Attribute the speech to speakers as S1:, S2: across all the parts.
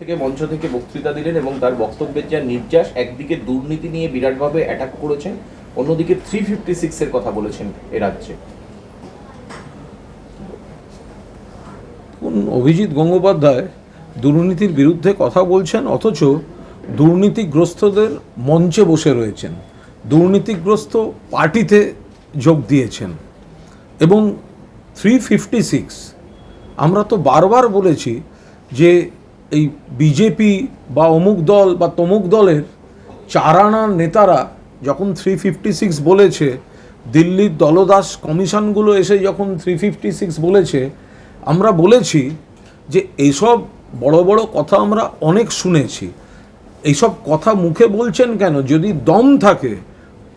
S1: থেকে মঞ্চ থেকে বক্তৃতা দিলেন এবং তার বক্তব্যের যা নির্যাস, একদিকে দুর্নীতি নিয়ে বিরাটভাবে অ্যাটাক করেছেন, অন্যদিকে থ্রি ফিফটি সিক্সের কথা বলেছেন এ রাজ্যে।
S2: অভিজিৎ গঙ্গোপাধ্যায় দুর্নীতির বিরুদ্ধে কথা বলছেন, অথচ দুর্নীতিগ্রস্তদের মঞ্চে বসে রয়েছেন, দুর্নীতিগ্রস্ত পার্টিতে যোগ দিয়েছেন এবং থ্রি ফিফটি সিক্স আমরা তো বারবার বলেছি যে এই বিজেপি বা অমুক দল বা তমুক দলের চারানার নেতারা যখন থ্রি ফিফটি সিক্স বলেছে, দিল্লির দলদাস কমিশনগুলো এসে যখন থ্রি ফিফটি সিক্স বলেছে, আমরা বলেছি যে এইসব বড় বড় কথা আমরা অনেক শুনেছি। এইসব কথা মুখে বলছেন কেন? যদি দম থাকে,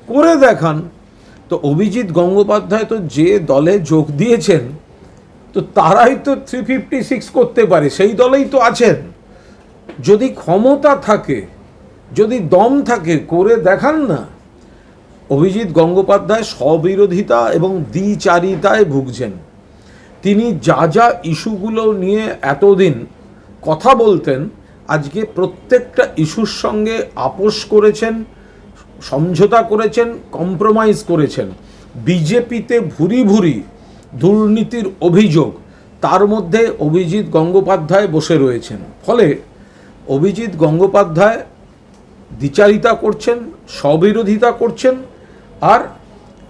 S2: করে দেখান। তো অভিজিৎ গঙ্গোপাধ্যায় তো যে দলে যোগ দিয়েছেন তো তারাই তো থ্রি ফিফটি সিক্স করতে পারে, সেই দলেই তো আছেন। যদি ক্ষমতা থাকে, যদি দম থাকে, করে দেখান না। অভিজিৎ গঙ্গোপাধ্যায় স্ববিরোধিতা এবং দ্বিচারিতায় ভুগছেন। তিনি যা যা ইস্যুগুলো নিয়ে এতদিন কথা বলতেন, আজকে প্রত্যেকটা ইস্যুর সঙ্গে আপোষ করেছেন, সমঝোতা করেছেন কম্প্রোমাইজ করেছেন। বিজেপিতে ভুরি ভুরি দুর্নীতির অভিযোগ। তার মধ্যে অভিজিৎ গঙ্গোপাধ্যায় বসে রয়েছেন। ফলে অভিজিৎ গঙ্গোপাধ্যায় দ্বিচারিতা করছেন, স্ববিরোধিতা করছেন আর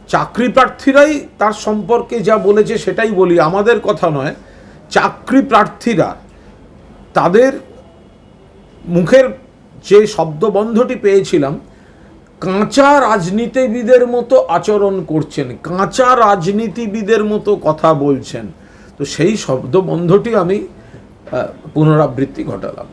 S2: চাকরি প্রার্থীরাই তার সম্পর্কে যা বলেছে সেটাই বলি। আমাদের কথা নয় চাকরি প্রার্থীরা তাদের মুখের যে শব্দবন্ধটি পেয়েছিলাম কাঁচা রাজনীতিবিদের মতো আচরণ করছেন, কাঁচা রাজনীতিবিদের মতো কথা বলছেন। তো সেই শব্দবন্ধটি আমি পুনরাবৃত্তি ঘটালাম।